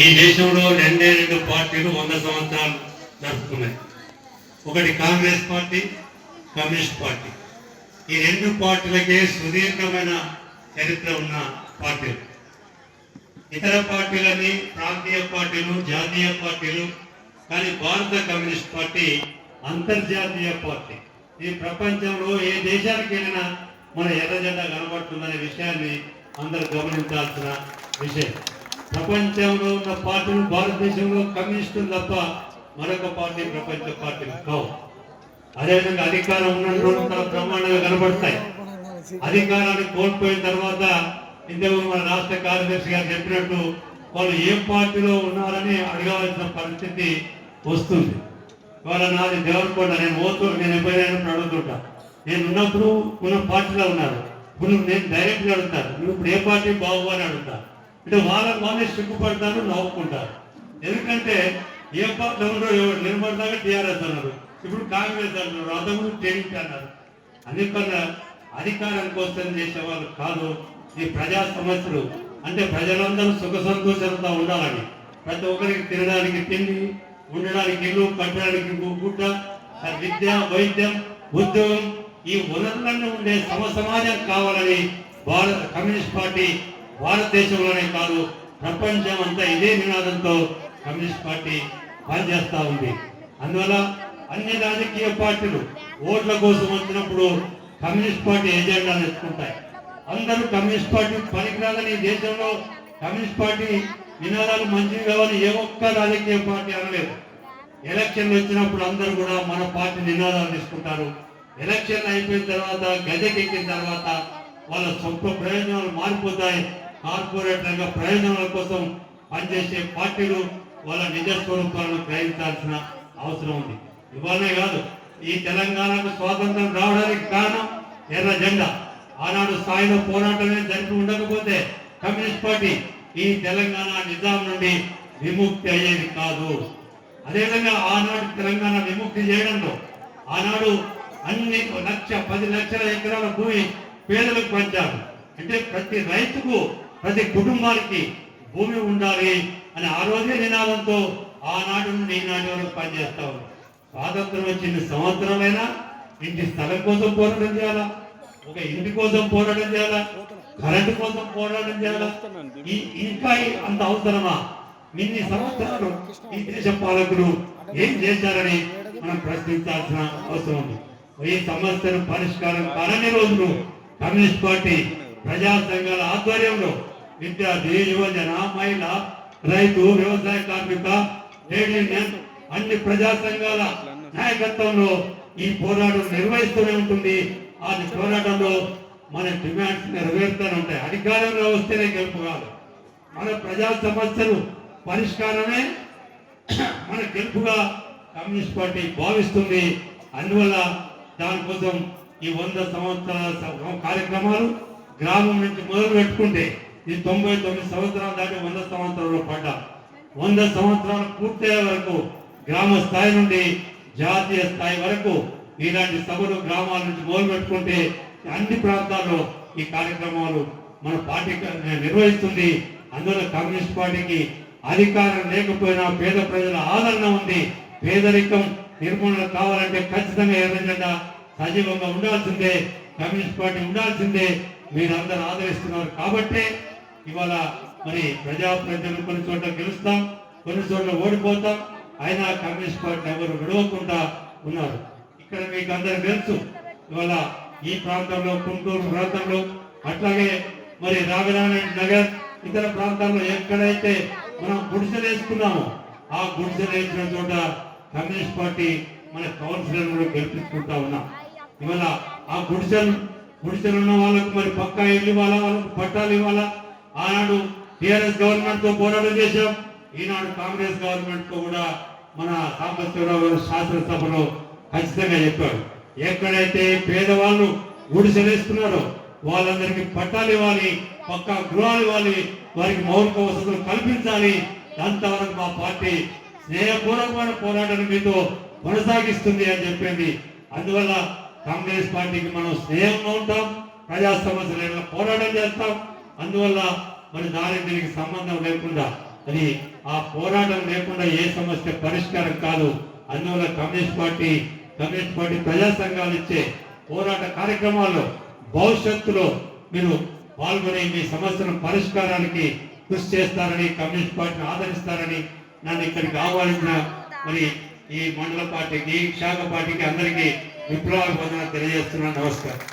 ఈ దేశంలో రెండే రెండు పార్టీలు వంద సంవత్సరాలు నడుపుతున్నాయి. ఒకటి కాంగ్రెస్ పార్టీ కమ్యూనిస్ట్ పార్టీ. ఈ రెండు పార్టీలకే సుదీర్ఘమైన చరిత్ర ఉన్న పార్టీలు. ఇతర పార్టీలని ప్రాంతీయ పార్టీలు జాతీయ పార్టీలు కానీ భారత కమ్యూనిస్ట్ పార్టీ అంతర్జాతీయ పార్టీ. ఈ ప్రపంచంలో ఏ దేశానికి వెళ్ళినా మన ఎర్ర జెండా కనబడుతుందనే విషయాన్ని అందరూ గమనించాల్సిన విషయం. ప్రపంచంలో ఉన్న పార్టీలు భారతదేశంలో కమ్యూనిస్టులు తప్ప మరొక పార్టీ ప్రపంచ పార్టీలు కావు. అదేవిధంగా అధికారం ఉన్న రోజు బ్రహ్మాండంగా కనబడతాయి. అధికారాన్ని కోల్పోయిన తర్వాత ఇంతకు మన రాష్ట్ర కార్యదర్శి గారు చెప్పినట్టు వాళ్ళు ఏ పార్టీలో ఉన్నారని అడగవలసిన పరిస్థితి వస్తుంది. వాళ్ళ నాది దేవరకొండ నేను ఓతూ నేను ఎప్పుడైనా అడుగుతుంటా. నేను ఉన్నప్పుడు ఉన్న పార్టీలో ఉన్నారు ఇప్పుడు నేను డైరెక్ట్గా అడుగుతాను. నువ్వు ఇప్పుడు ఏ పార్టీ బాగు అని అడుగుతా. అంటే వాళ్ళ వాళ్ళే సిగ్గుపడతారు నవ్వుకుంటారు ఎందుకంటే ఏ పార్టీలో నిలబడదాకా టీఆర్ఎస్ అన్నారు. ఇప్పుడు కాంగ్రెస్ అన్నారు అతను టీడీపీ అన్నారు. అందుకన్నా అధికారం కోసం చేసేవాళ్ళు కాదు ఈ ప్రజా సమస్యలు. అంటే ప్రజలందరూ సుఖ సంతోషాలతో ఉండాలని. ప్రతి ఒక్కరికి తినడానికి తిండి ఉండడానికి ఇల్లు కట్టడానికి గుట్ట విద్య వైద్యం ఉద్యోగం ఈ వనరులన్నీ ఉండే సమ సమాజం కావాలని భారత కమ్యూనిస్ట్ పార్టీ భారతదేశంలోనే కాదు ప్రపంచం అంతా ఇదే నినాదంతో కమ్యూనిస్ట్ పార్టీ పనిచేస్తూ ఉంది. అందువల్ల అన్ని రాజకీయ పార్టీలు ఓట్ల కోసం వచ్చినప్పుడు కమ్యూనిస్ట్ పార్టీ ఎజెండాను ఎత్తుకుంటాయి అందరూ కమ్యూనిస్ట్ పార్టీ పనికిరాదని ఈ దేశంలో కమ్యూనిస్ట్ పార్టీ నినాదాలు మంచివి కావాలి ఏ ఒక్క రాజకీయ పార్టీ అనలేదు. ఎలక్షన్లు వచ్చినప్పుడు అందరూ కూడా మన పార్టీ నినాదాలు తీసుకుంటారు. ఎలక్షన్ అయిపోయిన తర్వాత గజకెక్కిన తర్వాత వాళ్ళ సొంత ప్రయోజనాలు మారిపోతాయి. కార్పొరేట్ రంగ ప్రయోజనాల కోసం పనిచేసే పార్టీలు వాళ్ళ నిజ స్వరూపాలను గ్రహించాల్సిన అవసరం ఉంది. ఇవాళనే కాదు ఈ తెలంగాణకు స్వాతంత్రం రావడానికి కారణం ఎర్ర జెండా. ఆనాడు స్థాయిలో పోరాటమే జరిపి ఉండకపోతే కమ్యూనిస్ట్ పార్టీ ఈ తెలంగాణ నిజాం నుండి విముక్తి అయ్యేది కాదు. అదేవిధంగా ఆనాడు తెలంగాణ విముక్తి చేయడంలో ఆనాడు అన్ని లక్ష పది లక్షల ఎకరాల భూమి పేదలకు పంచారు. అంటే ప్రతి రైతుకు ప్రతి కుటుంబానికి భూమి ఉండాలి అని ఆ రోజే నినాదంతో ఆనాడు నుండి ఈనాటి వరకు పనిచేస్తా ఉన్నారు స్వాతంత్రం వచ్చిన సంవత్సరమైనా ఇంటి స్థలం కోసం పోరాటం చేయాలా? ఒక ఇంటి కోసం పోరాటం చేయాలా? కరెంటు కోసం పోరాటం చేయాలా? ఇంకా అంత అవసరమా? ఇన్ని సంవత్సరాలు ఈ దేశ పాలకులు ఏం చేశారని మనం ప్రశ్నించాల్సిన అవసరం ఉంది. ఈ సమస్యను పరిష్కారం కానని రోజులు కమ్యూనిస్ట్ పార్టీ ప్రజా సంఘాల ఆధ్వర్యంలో విద్యార్థి యువజన మహిళ రైతు వ్యవసాయ కార్మిక అన్ని ప్రజా సంఘాల నాయకత్వంలో ఈ పోరాటం నిర్వహిస్తూనే ఉంటుంది. ఆ పోరాటంలో మన డిమాండ్స్ నెరవేరుతూనే ఉంటాయి అధికారంలో వస్తేనే గెలుపు కాదు. మన ప్రజా సమస్యలు పరిష్కారమే మన గెలుపుగా కమ్యూనిస్ట్ పార్టీ భావిస్తుంది. అందువల్ల దానికోసం ఈ వంద సంవత్సరాల కార్యక్రమాలు గ్రామం నుంచి మొదలు పెట్టుకుంటే ఈ తొంభై తొమ్మిది సంవత్సరాలు దాటి వంద సంవత్సరాలు పడ్డా వంద సంవత్సరాలు పూర్తయ్యే వరకు గ్రామ స్థాయి నుండి జాతీయ స్థాయి వరకు ఇలాంటి సభలు గ్రామాల నుంచి మొదలు పెట్టుకుంటే అన్ని ప్రాంతాల్లో ఈ కార్యక్రమాలు మన పార్టీ నిర్వహిస్తుంది. అందులో కమ్యూనిస్ట్ పార్టీకి అధికారం లేకపోయినా పేద ప్రజల ఆదరణ ఉంది. పేదరికం నిర్మూలన కావాలంటే ఖచ్చితంగా ఎర్రజెండా సజీవంగా ఉండాల్సిందే కమ్యూనిస్ట్ పార్టీ ఉండాల్సిందే. మీరందరూ ఆదరిస్తున్నారు కాబట్టే ఇవాళ మరి ప్రజాప్రతినిధులు కొన్ని చోట్ల గెలుస్తాం కొన్ని చోట్ల ఓడిపోతాం. అయినా కమ్యూనిస్ట్ పార్టీ ఎవరు విడవకుండా ఉన్నారు. ఇక్కడ మీకు అందరికి తెలుసు ఇవాళ ఈ ప్రాంతంలో గుంటూరు ప్రాంతంలో అట్లాగే మరి రాఘనారాయణ నగర్ ఇతర ప్రాంతాల్లో ఎక్కడైతే మనం గుడిసెలు వేసుకున్నామో ఆ గుడిసెలు వేసిన చోట కమ్యూనిస్ట్ పార్టీ మన కౌన్సిలర్లు కూడా గెలిపించుకుంటా ఉన్నాం. ఇవాళ ఆ గుడిసెలు గుడిసెలు ఉన్న వాళ్ళకు మరి పక్కా ఇల్లు ఇవ్వాలా వాళ్ళకు పట్టాలు ఇవ్వాలా? ఆనాడు టిఆర్ఎస్ గవర్నమెంట్తో పోరాటం చేశాం. ఈనాడు కాంగ్రెస్ గవర్నమెంట్తో కూడా మన సాంబశివరావు గారు శాసనసభలో ఖచ్చితంగా చెప్పారు ఎక్కడైతే పేదవాళ్ళు గుడిసెలేస్తున్నారో వాళ్ళందరికీ పట్టాలు ఇవ్వాలి పక్క గృహాలు ఇవ్వాలి వారికి మౌలిక వసతులు కల్పించాలి. అంతవరకు మా పార్టీ స్నేహపూర్వకమైన పోరాటాన్ని మీతో కొనసాగిస్తుంది అని చెప్పింది. అందువల్ల కాంగ్రెస్ పార్టీకి మనం స్నేహంగా ఉంటాం ప్రజా సమస్యల పోరాటం చేస్తాం. అందువల్ల మరి దారిద్ర్యానికి సంబంధం లేకుండా అది ఆ పోరాటం లేకుండా ఏ సమస్య పరిష్కారం కాదు. అందువల్ల కమ్యూనిస్ట్ పార్టీ కమ్యూనిస్ట్ పార్టీ ప్రజా సంఘాలు ఇచ్చే పోరాట కార్యక్రమాల్లో భవిష్యత్తులో మీరు పాల్గొని మీ సమస్యల పరిష్కారానికి కృషి చేస్తారని కమ్యూనిస్ట్ పార్టీని ఆదరిస్తారని నన్ను ఇక్కడికి ఆహ్వానించిన మరి ఈ మండల పార్టీకి శాఖ పార్టీకి అందరికీ విప్లవాభివందన తెలియజేస్తున్నాను. నమస్కారం.